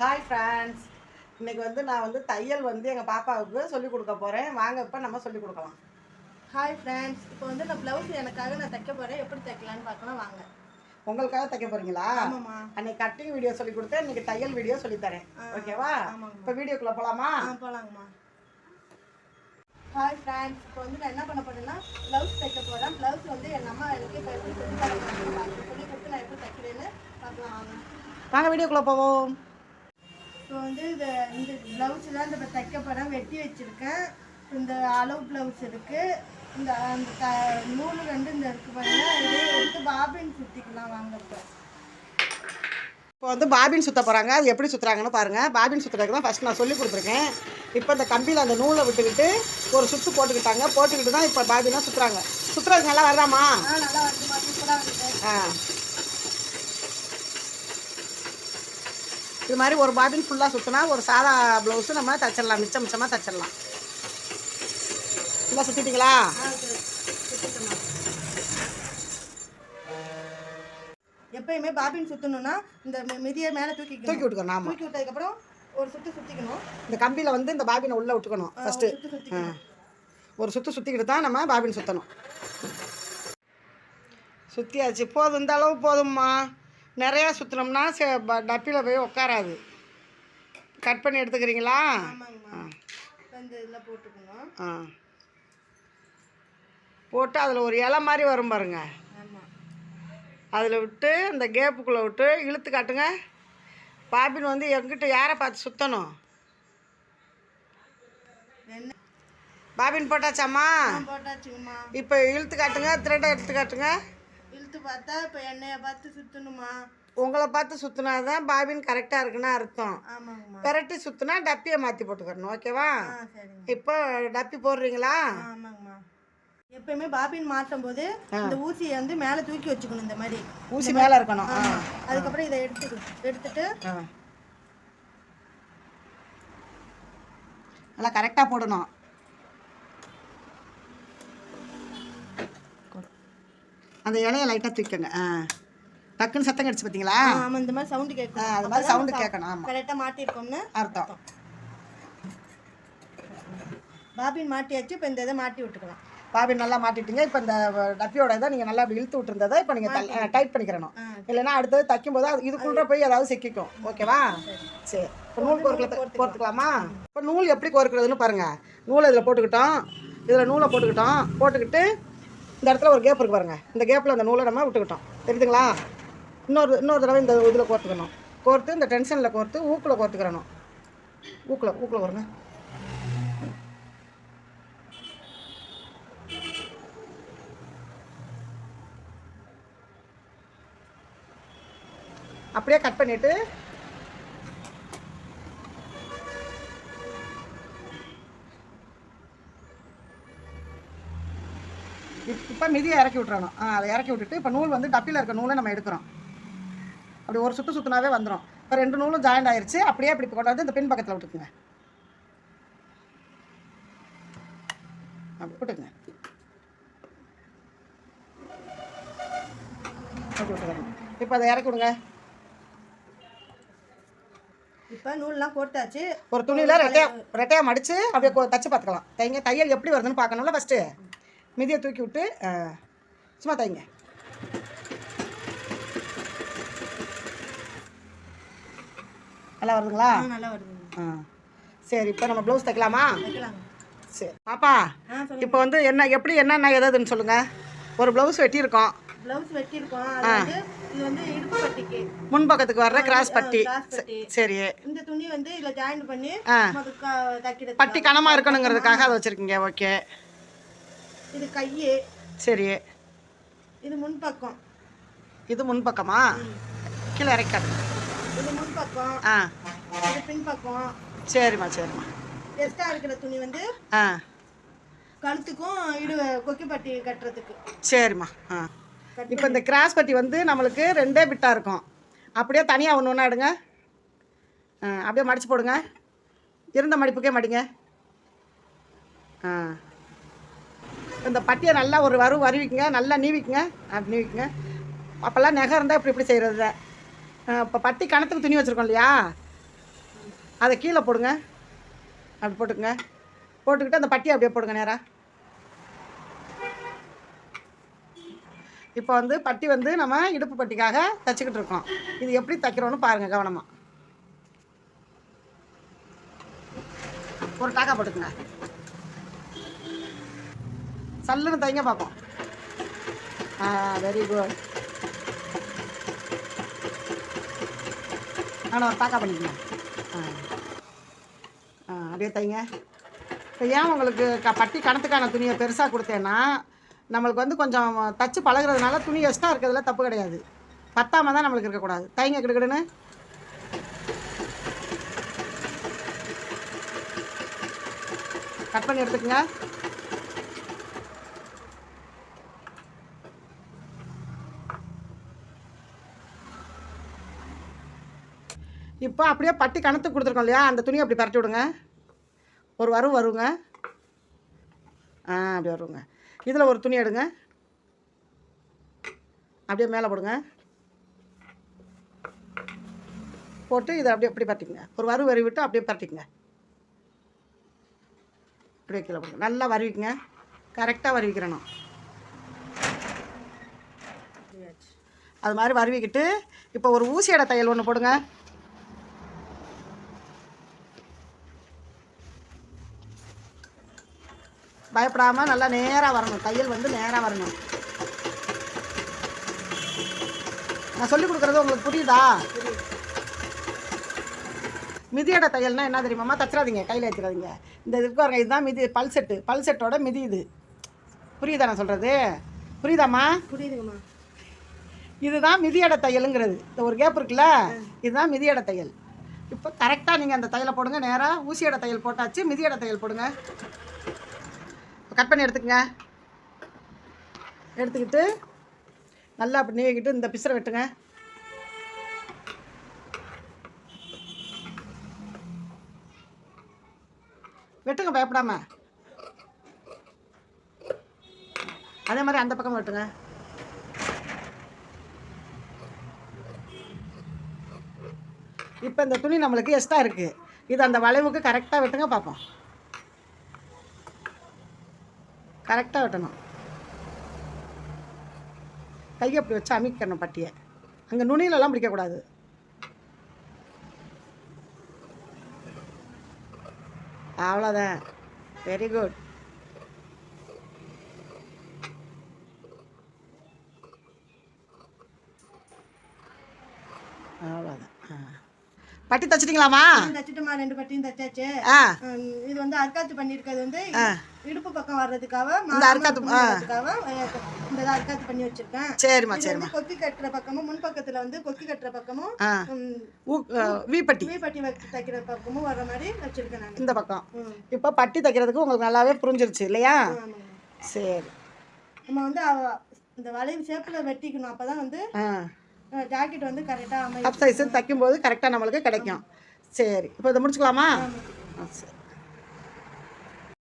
Hi friends இன்னைக்கு வந்து நான் வந்து தையல் வந்து எங்கள் பாப்பாவுக்கு சொல்லிக் கொடுக்க போகிறேன் வாங்க இப்போ நம்ம சொல்லிக் கொடுக்கலாம். ஹாய் ஃப்ரெண்ட்ஸ் இப்போ வந்து நான் ப்ளவுஸ் எனக்காக நான் தைக்க போகிறேன் எப்படி தைக்கலான்னு பார்க்கலாம். வாங்க. உங்களுக்காக தைக்க போகிறீங்களா ஆமாம்மா. அன்னைக்கு கட்டிங் வீடியோ சொல்லி கொடுத்தேன். இன்னைக்கு தையல் வீடியோ சொல்லித் தரேன். ஓகேவா. இப்போ வீடியோக்குள்ளே போகலாமா போகலாங்கம்மா ஹாய் ஃப்ரெண்ட்ஸ் இப்போ வந்து நான் என்ன பண்ண போறேன்னா ப்ளவுஸ் தைக்க போகிறேன் ப்ளவுஸ் வந்து எங்கள் அம்மா எனக்கு இப்போ எப்படி சொல்லி தராங்க சொல்லி கொடுத்து நான் எப்படி தைக்கிறேன்னு பார்க்கலாம். வாங்க வாங்க வீடியோக்குள்ளே போவோம். இப்போ வந்து இந்த இந்த ப்ளவுஸ் தான் இந்த தைக்க போகிறேன் வெட்டி வச்சுருக்கேன். இந்த அளவு ப்ளவுஸ் இருக்குது இந்த அந்த த நூல் ரெண்டு இந்த இருக்கு பாருங்க. இதே எடுத்து பாபின் சுற்றிக்கலாம் வாங்க இப்போ. வந்து பாபின் சுத்த போகிறாங்க அது எப்படி சுற்றுறாங்கன்னு பாருங்கள் பாபின் சுற்றுறதுக்கு தான் ஃபஸ்ட் நான் சொல்லி கொடுத்துருக்கேன். இப்போ இந்த கம்பியில் அந்த நூலை விட்டுக்கிட்டு ஒரு சுற்று போட்டுக்கிட்டாங்க. போட்டுக்கிட்டு தான் இப்போ பாபினாக சுற்றுறாங்க சுற்றுறதுக்கு நல்லா வர்றாமா ஆ நல்லா இருக்குது ஆ. இது மாதிரி ஒரு பாபின் ஃபுல்லாக சுற்றினா ஒரு சாதா ப்ளவுஸு நம்ம தச்சிடலாம் மிச்சம் மிச்சமாக தச்சிடலாம். ஃபுல்லாக சுற்றிட்டீங்களா. எப்பயுமே பாபின் சுற்றணும்னா இந்த மிதியை மேலே தூக்கிக்கணும் தூக்கி விட்டுக்கணும் ஆமாம் தூக்கி விட்டதுக்கப்புறம் ஒரு சுற்று சுற்றிக்கணும் இந்த கம்பியில் வந்து இந்த பாபினை உள்ளே விட்டுக்கணும் ஃபஸ்ட்டு ஒரு சுற்று சுற்றிக்கிட்டு தான் நம்ம பாபின் சுற்றணும் சுற்றியாச்சு போதும் இந்த அளவு போதும்மா. நிறையா சுற்றினோம்னா டப்பியில் போய் உட்காராது கட் பண்ணி எடுத்துக்கிறீங்களா? ஆ. போட்டு அதில் ஒரு இலை மாதிரி வரும் பாருங்க. அதில் விட்டு இந்த கேப்புக்குள்ளே விட்டு இழுத்து காட்டுங்க. பாபின் வந்து எங்கிட்ட யாரை பார்த்து சுற்றணும் பாபின் போட்டாச்சாம்மா? இப்போ இழுத்து காட்டுங்க த்ரெட்டை எடுத்து காட்டுங்க. இழுத்து பார்த்தா இப்போ எண்ணெயை பார்த்து சுற்றணுமா உங்களை பார்த்து சுற்றினா தான் பாபின் கரெக்டாக இருக்குன்னு அர்த்தம். ஆமாங்கம்மா. பெரட்டி சுற்றினா டப்பியை மாற்றி போட்டுக்கிறணும் ஓகேவா? ஆ சரிங்க. இப்போ டப்பி போடுறீங்களா? ஆமாங்கம்மா. எப்பயுமே பாபின் மாட்டும் போது இந்த ஊசியை வந்து மேலே தூக்கி வச்சுக்கணும் இந்த மாதிரி. ஊசி மேலே இருக்கணும். ஆ அதுக்கப்புறம் இதை எடுத்து எடுத்துட்டு ஆ. நல்லா கரெக்டாக போடணும். அந்த இலைய லைட்டாக தூக்கிக்கோங்க. ஆ. டக்குன்னு சத்தம் கிடச்சி பார்த்தீங்களா ஆமாம் இந்த மாதிரி சவுண்டு ஆ கேட்கும் அது மாதிரி சவுண்டு கேட்கணும் ஆமாம் கரெக்டாக மாட்டியிருக்கோம்னு அர்த்தம். பாபின் மாட்டியாச்சு இப்போ இந்த இதை மாட்டி விட்டுக்கலாம். பாபின் நல்லா மாட்டிட்டீங்க. இப்போ இந்த டப்பியோட இதை நீங்கள் நல்லா அப்படி இழுத்து விட்டுருந்ததை இப்போ நீங்கள் டைட் பண்ணிக்கிறணும். இல்லைன்னா அடுத்தது தைக்கும்போது அது இதுக்குள்ள போய் ஏதாவது சிக்கிக்கும். ஓகேவா? சரி. இப்போ நூல் கோர்க்கல கோர்த்துக்கலாமா. இப்போ நூல் எப்படி கோர்க்கிறதுன்னு பாருங்கள் நூலை இதில் போட்டுக்கிட்டோம். இதில் நூலை போட்டுக்கிட்டோம். போட்டுக்கிட்டு இந்த இடத்துல ஒரு கேப் இருக்கு பாருங்க. இந்த கேப்பில் அந்த நூலை நம்ம விட்டுக்கிட்டோம். தெரியுதுங்களா? இன்னொரு இன்னொரு தடவை இந்த இதில் கோர்த்துக்கணும். கோர்த்து இந்த டென்ஷனில் கோர்த்து ஊக்கில் கோர்த்துக்கிறணும். ஊக்கில் ஊக்கில் வருங்க அப்படியே கட் பண்ணிவிட்டு இப்போ மிதியை இறக்கி விட்றணும் ஆ அதை இறக்கி விட்டுட்டு இப்போ நூல் வந்து டப்பியில் இருக்க நூலை நம்ம எடுக்கிறோம். அப்படி ஒரு சுற்று சுற்றினாவே வந்துடும் இப்போ ரெண்டு நூலும் ஜாயிண்ட் ஆயிருச்சு. அப்படியே இப்படி கொண்டாந்து இந்த பின் பக்கத்தில் விட்டுக்குங்க. அப்படி விட்டுக்குங்க. இப்போ அதை இறக்கி விடுங்க. இப்போ நூல்லாம் போட்டாச்சு ஒரு துணியில் ரெட்டையா ரெட்டையா மடித்து அப்படியே தச்சு பார்த்துக்கலாம். தைங்க தையல் எப்படி வருதுன்னு பார்க்கணும்ல ஃபஸ்ட்டு மிதியை தூக்கி விட்டு சும்மா தைங்க நல்லா வருதுங்களா? நல்லா வருதுங்க. ஆ. சரி இப்போ நம்ம ப்ளவுஸ் தைக்கலாமா? சரி. பாப்பா இப்போ வந்து என்ன எப்படி என்னென்ன எதுன்னு சொல்லுங்கள் ஒரு ப்ளவுஸ் வெட்டியிருக்கோம். ப்ளவுஸ் வெட்டியிருக்கோம். இது வந்து இடுப்பு பட்டிக்கு. முன்பக்கத்துக்கு வர்ற கிராஸ் பட்டி. சரி. இந்த துணி வந்து இதில் ஜாயின் பண்ணி பட்டி கனமாக இருக்கணுங்கிறதுக்காக அதை வச்சுருக்கீங்க. ஓகே. இது கை சரி. இது முன்பக்கம். இது முன்பக்கமா? கீழே இறக்காது இது முன்பக்கம். ஆ. இது பின்பக்கம். சரிம்மா சரிம்மா. எக்ஸ்ட்ரா இருக்கிற துணி வந்து ஆ. கழுத்துக்கும் இடு கொக்கி பட்டி கட்டுறதுக்கு. சரிம்மா ஆ. இப்போ இந்த கிராஸ் பட்டி வந்து நம்மளுக்கு ரெண்டே பிட்டாக இருக்கும். அப்படியே தனியாக ஒன்று ஒன்றா எடுங்க. ஆ அப்படியே மடித்து போடுங்க. இருந்த மடிப்புக்கே மடிங்க. ஆ. இந்த பட்டியை நல்லா ஒரு வரு வருவிக்குங்க நல்லா நீவிக்குங்க. அப்படி நீவிக்குங்க. அப்போல்லாம் நகை இருந்தால் இப்படி இப்படி செய்கிறது இப்போ பட்டி கணத்துக்கு துணி வச்சுருக்கோம் இல்லையா? அதை கீழே போடுங்க. அப்படி போட்டுக்கங்க. போட்டுக்கிட்டு அந்த பட்டியை அப்படியே போடுங்க நேராக இப்போ வந்து பட்டி வந்து நம்ம இடுப்பு பட்டிக்காக தைச்சிக்கிட்டு இருக்கோம். இது எப்படி தைக்கிறோன்னு பாருங்கள் கவனமாக ஒரு டாக்கா போட்டுக்கங்க. சல்லுன்னு தைங்க பார்ப்போம். ஆ வெரி குட் ஆனால் ஒரு தாக்கா பண்ணிக்கலாம் ஆ. ஆ அப்படியே தைங்க இப்போ ஏன் உங்களுக்கு க பட்டி கணத்துக்கான துணியை பெருசாக கொடுத்தேன்னா நம்மளுக்கு வந்து கொஞ்சம் தச்சு பழகுறதுனால துணி எக்ஸ்ட்ரா இருக்கிறதுல தப்பு கிடையாது. பத்தாமல் தான் நம்மளுக்கு இருக்கக்கூடாது. தைங்க கிடுக்கிடுன்னு கட் பண்ணி எடுத்துக்கங்க. இப்போ அப்படியே பட்டி கணத்துக்கு கொடுத்துருக்கோம் இல்லையா? அந்த துணியை அப்படி பரட்டி விடுங்க. ஒரு வரும் வருங்க. ஆ அப்படி வருங்க. இதில் ஒரு துணி எடுங்க. அப்படியே மேலே போடுங்க. போட்டு இதை அப்படியே அப்படி பரட்டிக்கங்க. ஒரு வரு வரி விட்டு அப்படியே பரட்டிக்கங்க. அப்படியே கீழே போடுங்க. நல்லா வரவிக்குங்க கரெக்டாக வருவிக்கிறணும் அது மாதிரி வருவிக்கிட்டு இப்போ ஒரு ஊசியோட தையல் ஒன்று போடுங்க. பயப்படாமல் நல்லா நேராக வரணும். தையல் வந்து நேராக வரணும். நான் சொல்லி கொடுக்குறது உங்களுக்கு புரியுதா? மிதியோட தையல்னா என்ன தெரியுமாம்மா தச்சிடாதீங்க. கையில் ஏற்றிடாதீங்க இந்த இதுக்கு பாருங்க இதுதான் மிதி பல் செட்டு. பல் செட்டோட மிதி இது. புரியுதா நான் சொல்கிறது புரியுதாம்மா? புரியுதுங்கம்மா. இதுதான் மிதியட தையலுங்கிறது. இந்த ஒரு கேப் இருக்குல்ல? இதுதான் மிதியட தையல். இப்போ கரெக்டாக நீங்கள் அந்த தையலை போடுங்க. நேராக ஊசியோட தையல் போட்டாச்சு. மிதியட தையல் போடுங்க. கட் பண்ணி எடுத்துக்கங்க. எடுத்துக்கிட்டு நல்லா அப்படி நீக்கிட்டு இந்த பிசரை வெட்டுங்க. வெட்டுங்க பயப்படாம. அதே மாதிரி அந்த பக்கம் வெட்டுங்க. இப்போ இந்த துணி நம்மளுக்கு எக்ஸ்ட்ரா இருக்குது இது அந்த வளைவுக்கு கரெக்டாக வெட்டுங்க பார்ப்போம். கரெக்டாக வெட்டணும். கையை அப்படி வச்சு அமைக்கணும் பட்டியை. அங்கே நுனியிலலாம் பிடிக்கக்கூடாது. அவ்வளோதான் வெரி குட் அவ்வளோதான் ஆ பட்டி தச்சிட்டிங்களாம்மா? தச்சுட்டுமா ரெண்டு பட்டியும் தச்சாச்சு. இது வந்து அர்க்காத்து பண்ணியிருக்கிறது வந்து இடுப்பு பக்கம் வர்றதுக்காக இந்த அர்க்காத்து, இந்த அர்க்காத்து பண்ணி வச்சிருக்கேன். சரிம்மா சரிம்மா. கொக்கி கட்டுற பக்கமும் முன் பக்கத்துல வந்து கொக்கி கட்டுற பக்கமும் வீப்பட்டி. துணி பட்டி வச்சு தைக்கிற பக்கமும் வர்ற மாதிரி வச்சிருக்கேன் இந்த பக்கம். இப்போ பட்டி தைக்கிறதுக்கு உங்களுக்கு நல்லாவே புரிஞ்சிருச்சு இல்லையா? சரி. நம்ம வந்து இந்த வளைவு ஷேப்பில் வெட்டிக்கணும் அப்போ தான் வந்து ஜாக்கெட் வந்து கரெக்டாக அமையும் கப் சைஸு தைக்கும்போது கரெக்டாக நம்மளுக்கு கிடைக்கும். சரி இப்போ இதை முடிச்சுக்கலாமா? ஆ சரி.